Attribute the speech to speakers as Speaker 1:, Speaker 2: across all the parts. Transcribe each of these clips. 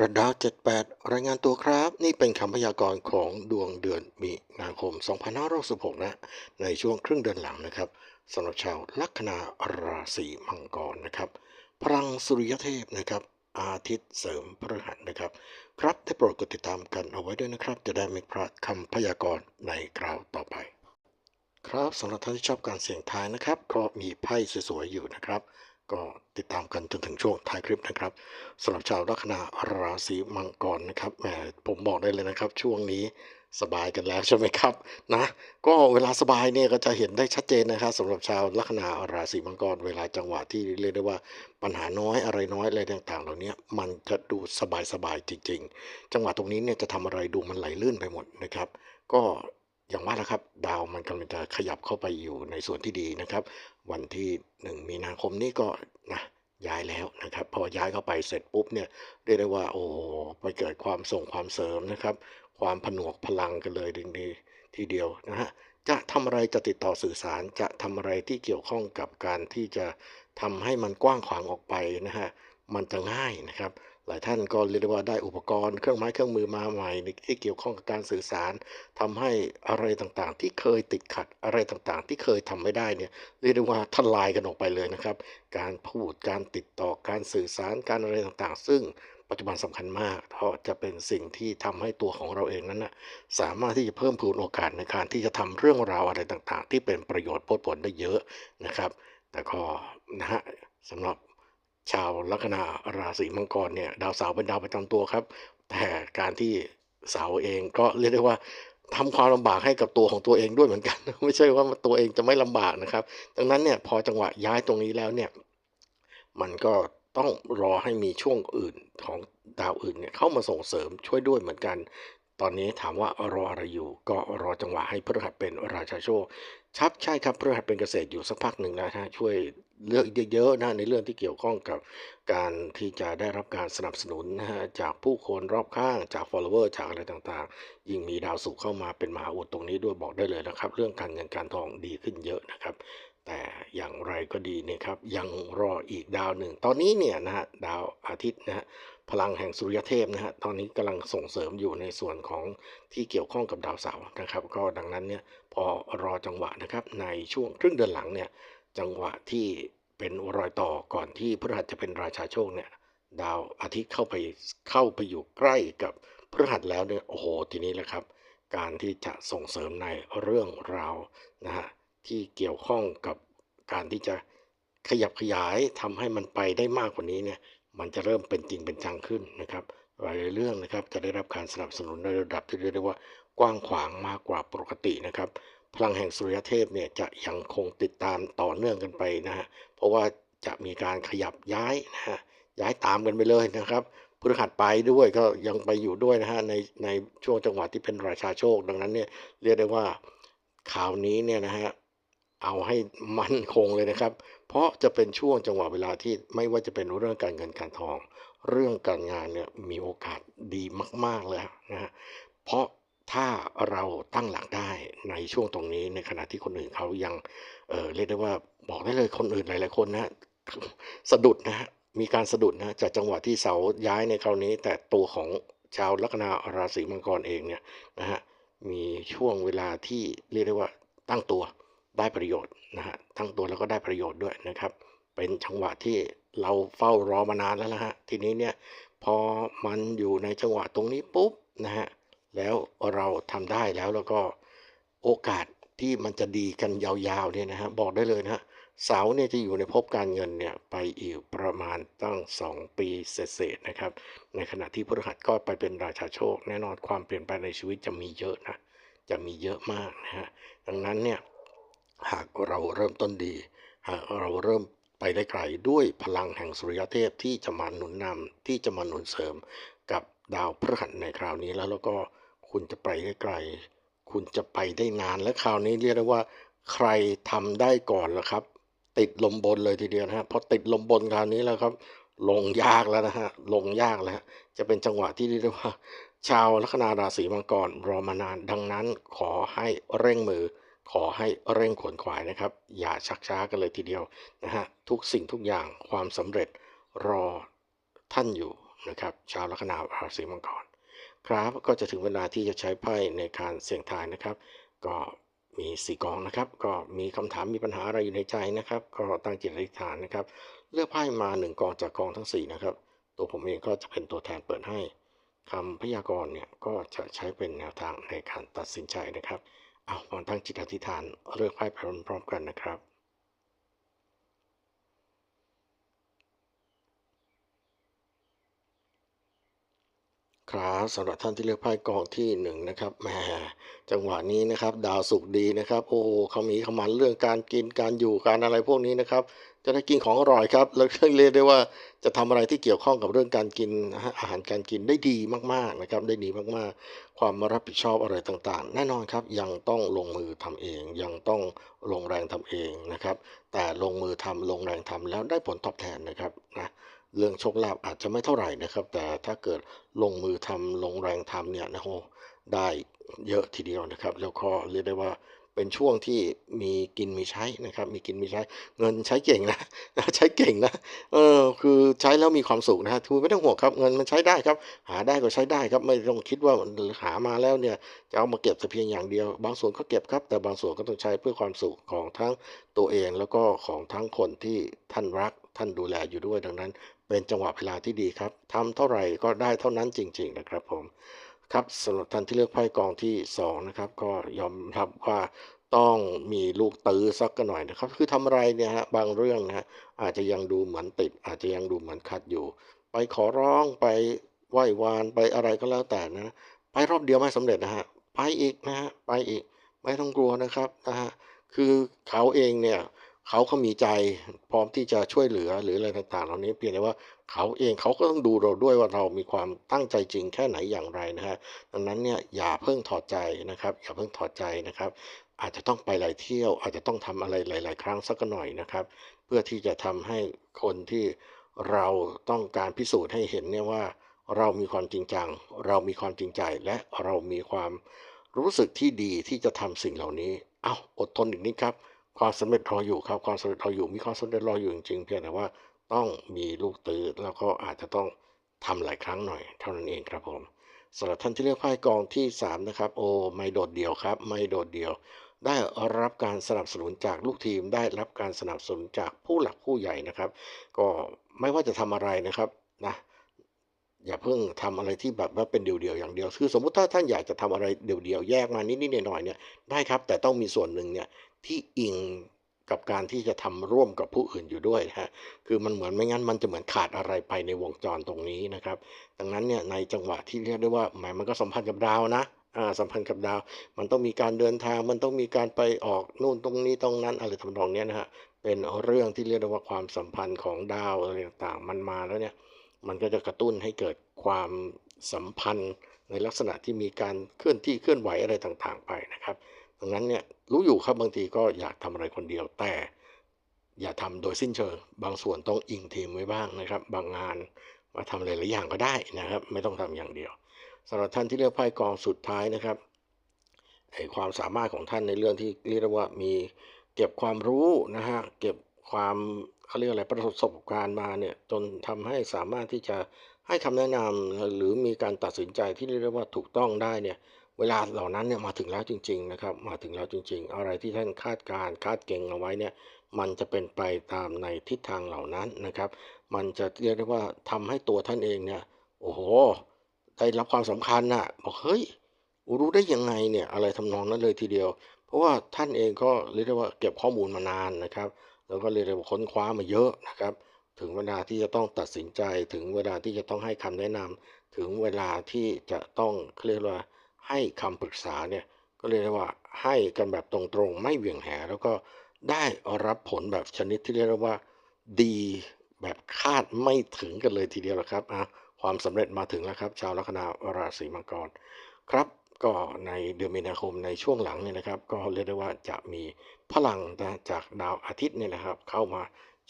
Speaker 1: ระดา78 รายงานตัวครับ นี่เป็นคำพยากรณ์ของดวงเดือนมีนาคม 2566 นะ ในช่วงครึ่งเดือนหลังนะครับสำหรับชาวลัคนาราศีมังกรนะครับ พลังสุริยเทพนะครับ อาทิตย์เสริมพฤหัสนะครับ ครับได้โปรดกดติดตามกันเอาไว้ด้วยนะครับ จะได้ไม่พลาดคำพยากรณ์ในคราวต่อไป ครับสำหรับท่านที่ชอบการเสี่ยงทายนะครับ ก็มีไพ่สวยๆอยู่นะครับ ก็ติดตามกันจนถึงช่วงท้ายคลิปนะครับสำหรับชาวลัคนาราศีมังกรนะครับแหมผมบอกได้เลยนะครับ ช่วงนี้สบายกันแล้วใช่ไหมครับนะก็เวลาสบายเนี่ยก็จะเห็นได้ชัดเจนนะครับสำหรับชาวลัคนาราศีมังกรเวลาจังหวะที่เรียกได้ว่าปัญหาน้อยอะไรน้อยอะไรต่างๆ เหล่านี้มันจะดูสบายๆจริง ๆ จังหวะตรงนี้เนี่ยจะทำอะไรดูมันไหลลื่นไปหมดนะครับ ก็ อย่างว่าแหละครับ ดาวมันกำลังจะขยับเข้าไปอยู่ในส่วนที่ดีนะครับ วันที่ 1 มีนาคมนี้ก็นะย้ายแล้วนะครับ พอย้ายเข้าไปเสร็จปุ๊บเนี่ยเรียกได้ว่าโอ้ไปเกิดความส่งความเสริมนะครับ ความผนวกพลังกันเลยดีดีทีเดียวนะฮะจะทำอะไรจะติดต่อสื่อสารจะทำอะไรที่เกี่ยวข้องกับการที่จะทำให้มันกว้างขวางออกไปนะฮะมันจะง่ายนะครับ ลายท่านก็เรียกว่าได้อุปกรณ์เครื่องไม้เครื่องมือมาใหม่ที่เกี่ยวข้องกับการสื่อสารทำให้อะไรต่างๆ ที่เคยติดขัดอะไรต่างๆ ที่เคยทำไม่ได้เนี่ยเรียกได้ว่าทลายกันออกไปเลยนะครับ การพูดการติดต่อการสื่อสารการอะไรต่างๆ ซึ่งปัจจุบันสำคัญมากเพราะจะเป็นสิ่งที่ทำให้ตัวของเราเองนั้นนะสามารถที่จะเพิ่มพูนโอกาสในการที่จะทำเรื่องราวอะไรต่างๆ ที่เป็นประโยชน์โพดผลได้เยอะนะครับ แต่ก็นะฮะสำหรับ ชาวลัคนาราศีมังกรเนี่ยดาวเสาร์เป็นดาวประจำตัวครับ แต่การที่เสาร์เองก็เรียกได้ว่าทำความลำบากให้กับตัวของตัวเองด้วยเหมือนกัน ไม่ใช่ว่าตัวเองจะไม่ลำบากนะครับ ดังนั้นเนี่ยพอจังหวะย้ายตรงนี้แล้วเนี่ยมันก็ต้องรอให้มีช่วงอื่นของดาวอื่นเนี่ยเข้ามาส่งเสริมช่วยด้วยเหมือนกัน ตอนนี้ถามว่ารออะไรอยู่ ก็รอจังหวะให้พฤหัสเป็นราชาโชค ชับใช่ครับพฤหัสเป็นเกษตรอยู่สักพักหนึ่งนะฮะช่วยเลือกเยอะๆนะในเรื่องที่เกี่ยวข้องกับการที่จะได้รับการสนับสนุนนะฮะจากผู้คนรอบข้างจาก follower จากอะไรต่างๆ ยิ่งมีดาวสุขเข้ามาเป็นมหาอุดตรงนี้ด้วยบอกได้เลยนะครับ เรื่องการเงินการทองดีขึ้นเยอะนะครับ แต่อย่างไรก็ดีเนะครับ ยังรออีกดาวหนึ่ง ตอนนี้เนี่ยนะฮะดาวอาทิตย์นะฮะพลังแห่งสุริยเทพนะฮะตอนนี้กำลังส่งเสริมอยู่ในส่วนของที่เกี่ยวข้องกับดาวเสาร์นะครับ ก็ดังนั้นเนี่ยพอรอจังหวะนะครับในช่วงครึ่งเดือนหลังเนี่ยจังหวะที่เป็นรอยต่อก่อนที่พฤหัสจะเป็นราชาโชคเนี่ยดาวอาทิตย์เข้าไปเข้าไปอยู่ใกล้กับพฤหัสแล้วเนี่ยโอ้โหทีนี้แหละครับ การที่จะส่งเสริมในเรื่องราวนะฮะ ที่เกี่ยวข้องกับการที่จะขยับขยายทำให้มันไปได้มากกว่านี้เนี่ยมันจะเริ่มเป็นจริงเป็นจังขึ้นนะครับหลายเรื่องนะครับจะได้รับการสนับสนุนในระดับที่เรียกได้ว่ากว้างขวางมากกว่าปกตินะครับ พลังแห่งสุริยเทพเนี่ยจะยังคงติดตามต่อเนื่องกันไปนะฮะเพราะว่าจะมีการขยับย้ายนะฮะย้ายตามกันไปเลยนะครับพฤหัสไปด้วยก็ยังไปอยู่ด้วยนะฮะในในช่วงจังหวะที่เป็นราชาโชค ดังนั้นเนี่ยเรียกได้ว่าข่าวนี้เนี่ยนะฮะ เอาให้มั่นคงเลยนะครับ เพราะจะเป็นช่วงจังหวะเวลาที่ไม่ว่าจะเป็นเรื่องการเงินการทอง เรื่องการงานเนี่ยมีโอกาสดีมาก ๆเลยนะฮะเพราะถ้าเราตั้งหลักได้ในช่วงตรงนี้ในขณะที่คนอื่นเขายังเเรียกได้ว่าบอกได้เลยคนอื่นหลายๆคนนะสะดุดนะมีการสะดุดนะจากจังหวะที่เสาย้ายในคราวนี้ แต่ตัวของชาวลัคนาราศีมังกรเองเนี่ยนะฮะมีช่วงเวลาที่เรียกได้ว่าตั้งตัว ได้ประโยชน์นะฮะตั้งตัวแล้วก็ได้ประโยชน์ด้วยนะครับ เป็นจังหวะที่เราเฝ้ารอมานานแล้วนะฮะทีนี้เนี่ยพอมันอยู่ในจังหวะตรงนี้ปุ๊บนะฮะแล้วเราทำได้แล้วแล้วก็โอกาสที่มันจะดีกันยาวๆเนี่ยนะฮะบอกได้เลยนะฮะเสาเนี่ยจะอยู่ในภพการเงินเนี่ยไปอีกประมาณตั้ง 2 ปีเศษๆนะครับ ในขณะที่พฤหัสก็ไปเป็นราชาโชค แน่นอนความเปลี่ยนแปลงในชีวิตจะมีเยอะนะ จะมีเยอะมากนะฮะดังนั้นเนี่ย หากเราเริ่มต้นดี หากเราเริ่มไปได้ไกลด้วยพลังแห่งสุริยเทพที่จะมาหนุนนำที่จะมาหนุนเสริมกับดาวพฤหัสในคราวนี้แล้วแล้วก็คุณจะไปได้ไกล คุณจะไปได้นานและคราวนี้เรียกได้ว่า ใครทำได้ก่อนล่ะครับ ติดลมบนเลยทีเดียวนะฮะพอติดลมบนคราวนี้แล้วครับ ลงยากแล้วนะฮะลงยากแล้วจะเป็นจังหวะที่เรียกได้ว่า ชาวลัคนาราศีมังกรรอมานานดังนั้นขอให้เร่งมือ ขอให้เร่งขวนขวายนะครับ อย่าชักช้ากันเลยทีเดียวนะฮะทุกสิ่งทุกอย่างความสำเร็จรอท่านอยู่นะครับชาวลัคนาราศีมังกรครับก็จะถึงเวลาที่จะใช้ไพ่ในการเสี่ยงทายนะครับ ก็มีสี่กองนะครับ ก็มีคำถามมีปัญหาอะไรอยู่ในใจนะครับ ก็ตั้งจิตอธิษฐานนะครับ เลือกไพ่มาหนึ่งกองจากกองทั้งสี่นะครับ ตัวผมเองก็จะเป็นตัวแทนเปิดให้คำพยากรณ์เนี่ยก็จะใช้เป็นแนวทางในการตัดสินใจนะครับ เอามาตั้งจิตอธิษฐานเลือกไพ่ไปพร้อมๆกันนะครับ ครับสำหรับท่านที่เลือกไพ่กองที่หนึ่งนะครับแหมจังหวะนี้นะครับ ดาวสุกดีนะครับ โอ้โหเขามีขามันเรื่องการกินการอยู่การอะไรพวกนี้นะครับ จะได้กินของอร่อยครับ แล้วเรียกได้ว่าจะทำอะไรที่เกี่ยวข้องกับเรื่องการกินอาหารการกินได้ดีมากๆนะครับ ได้ดีมากๆ ความรับผิดชอบอะไรต่างๆ แน่นอนครับยังต้องลงมือทำเอง ยังต้องลงแรงทำเองนะครับ แต่ลงมือทำลงแรงทำแล้วได้ผลตอบแทนนะครับนะ เรื่องโชคลาภอาจจะไม่เท่าไหร่นะครับ แต่ถ้าเกิดลงมือทำลงแรงทำเนี่ยนะโหได้เยอะทีเดียวนะครับ แล้วก็เรียกได้ว่า เป็นช่วงที่มีกินมีใช้นะครับ มีกินมีใช้ เงินใช้เก่งนะใช้เก่งนะเออคือใช้แล้วมีความสุขนะฮะคือไม่ต้องห่วงครับเงินมันใช้ได้ครับ หาได้ก็ใช้ได้ครับไม่ต้องคิดว่าหามาแล้วเนี่ยจะเอามาเก็บแต่เพียงอย่างเดียว บางส่วนก็เก็บครับ แต่บางส่วนก็ต้องใช้เพื่อความสุขของทั้งตัวเองแล้วก็ของทั้งคนที่ท่านรักท่านดูแลอยู่ด้วยดังนั้น เป็นจังหวะเวลาที่ดีครับทำเท่าไหร่ก็ได้เท่านั้นจริง ๆ นะครับผม ครับสำหรับท่านที่เลือกไพ่กองที่สองนะครับ ก็ยอมรับว่าต้องมีลูกตื้อสักกันหน่อยนะครับ คือทำอะไรเนี่ยฮะบางเรื่องนะฮะอาจจะยังดูเหมือนติด อาจจะยังดูเหมือนขัดอยู่ ไปขอร้องไปไหว้วานไปอะไรก็แล้วแต่นะไปรอบเดียวไม่สำเร็จนะฮะไปอีกนะฮะไปอีกไม่ต้องกลัวนะครับนะฮะคือเขาเองเนี่ย เขาก็มีใจพร้อมที่จะช่วยเหลือหรืออะไรต่างๆ เหล่านี้เพียงแต่ว่าเขาเองเขาก็ต้องดูเราด้วยว่าเรามีความตั้งใจจริงแค่ไหนอย่างไรนะฮะดังนั้นเนี่ยอย่าเพิ่งถอดใจนะครับอย่าเพิ่งถอดใจนะครับ อาจจะต้องไปหลายเที่ยว อาจจะต้องทำอะไรหลาย ๆ ครั้งสักหน่อยนะครับ เพื่อที่จะทำให้คนที่เราต้องการพิสูจน์ให้เห็นเนี่ยว่า เรามีความจริงจัง เรามีความจริงใจและเรามีความรู้สึกที่ดีที่จะทำสิ่งเหล่านี้เอาอดทนอีกนิดครับ ความสำเร็จรออยู่ครับความสำเร็จรออยู่มีความสำเร็จรออยู่จริงๆเพียงแต่ว่าต้องมีลูกตื้อแล้วก็อาจจะต้องทำหลายครั้งหน่อยเท่านั้นเองครับผมสำหรับท่านที่เลือกไพ่กองที่สามนะครับ โอ้ไม่โดดเดี่ยวครับ ไม่โดดเดี่ยว ได้รับการสนับสนุนจากลูกทีม ได้รับการสนับสนุนจากผู้หลักผู้ใหญ่นะครับ ก็ไม่ว่าจะทำอะไรนะครับนะ อย่าเพิ่งทำอะไรที่แบบว่าเป็นเดี่ยวๆอย่างเดียว คือสมมุติถ้าท่านอยากจะทำอะไรเดี่ยวๆแยกมานิดๆหน่อยๆเนี่ยได้ครับ แต่ต้องมีส่วนหนึ่งเนี่ยที่อิงกับการที่จะทำร่วมกับผู้อื่นอยู่ด้วยนะฮะคือมันเหมือนไม่งั้นมันจะเหมือนขาดอะไรไปในวงจรตรงนี้นะครับ ดังนั้นเนี่ยในจังหวะที่เรียกได้ว่าหมายมันก็สัมพันธ์กับดาวนะอ่าสัมพันธ์กับดาว มันต้องมีการเดินทาง มันต้องมีการไปออกนู่นตรงนี้ตรงนั้นอะไรทำนองเนี้ยนะฮะเป็นเรื่องที่เรียกได้ว่าความสัมพันธ์ของดาวอะไรต่างๆมันมาแล้วเนี่ย มันก็จะกระตุ้นให้เกิดความสัมพันธ์ในลักษณะที่มีการเคลื่อนที่เคลื่อนไหวอะไรต่างๆ ไปนะครับ ดังนั้นเนี่ยรู้อยู่ครับบางทีก็อยากทำอะไรคนเดียวแต่ อย่าทำโดยสิ้นเชิง บางส่วนต้องอิงทีมไว้บ้างนะครับ บางงานมาทำหลายๆอย่างก็ได้นะครับ ไม่ต้องทำอย่างเดียวสำหรับท่านที่เลือกไพ่กองสุดท้ายนะครับไอความสามารถของท่านในเรื่องที่เรียกว่ามีเก็บความรู้นะฮะเก็บความ เขาเรียกอะไรประสบการณ์มาเนี่ยจนทำให้สามารถที่จะให้คำแนะนำหรือมีการตัดสินใจที่เรียกว่าถูกต้องได้เนี่ยเวลาเหล่านั้นเนี่ยมาถึงแล้วจริง ๆ นะครับ มาถึงแล้วจริง ๆ อะไรที่ท่านคาดการคาดเก่งเอาไว้เนี่ยมันจะเป็นไปตามในทิศทางเหล่านั้นนะครับ มันจะเรียกได้ว่าทำให้ตัวท่านเองเนี่ยโอ้โหได้รับความสำคัญน่ะบอกเฮ้ยรู้ได้ยังไงเนี่ยอะไรทำนองนั้นเลยทีเดียว เพราะว่าท่านเองก็เรียกได้ว่าเก็บข้อมูลมานานนะครับ แล้วก็เรียกว่าค้นคว้ามาเยอะนะครับ ถึงเวลาที่จะต้องตัดสินใจ ถึงเวลาที่จะต้องให้คำแนะนำถึงเวลาที่จะต้องเรียกว่าให้คำปรึกษาเนี่ยก็เรียกว่าให้กันแบบตรงๆ ไม่เหวี่ยงแห แล้วก็ได้รับผลแบบชนิดที่เรียกว่าดีแบบคาดไม่ถึงกันเลยทีเดียวละครับอะความสำเร็จมาถึงแล้วครับ ชาวลัคนาราศีมังกรครับ ก็ในเดือนมีนาคมในช่วงหลังเนี่ยนะครับ ก็เรียกได้ว่าจะมีพลังนะจากดาวอาทิตย์เนี่ยนะครับ เข้ามา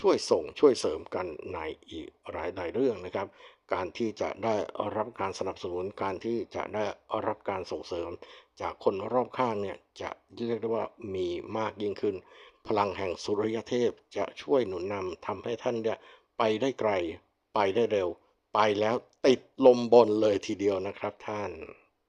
Speaker 1: ช่วยส่งช่วยเสริมกันในอีกหลายหลายเรื่องนะครับ การที่จะได้รับการสนับสนุนการที่จะได้รับการส่งเสริม จากคนรอบข้างเนี่ยจะเรียกได้ว่ามีมากยิ่งขึ้น พลังแห่งสุริยเทพจะช่วยหนุนนำทำให้ท่านเนี่ยไปได้ไกล ไปได้เร็ว ไปแล้วติดลมบนเลยทีเดียวนะครับท่าน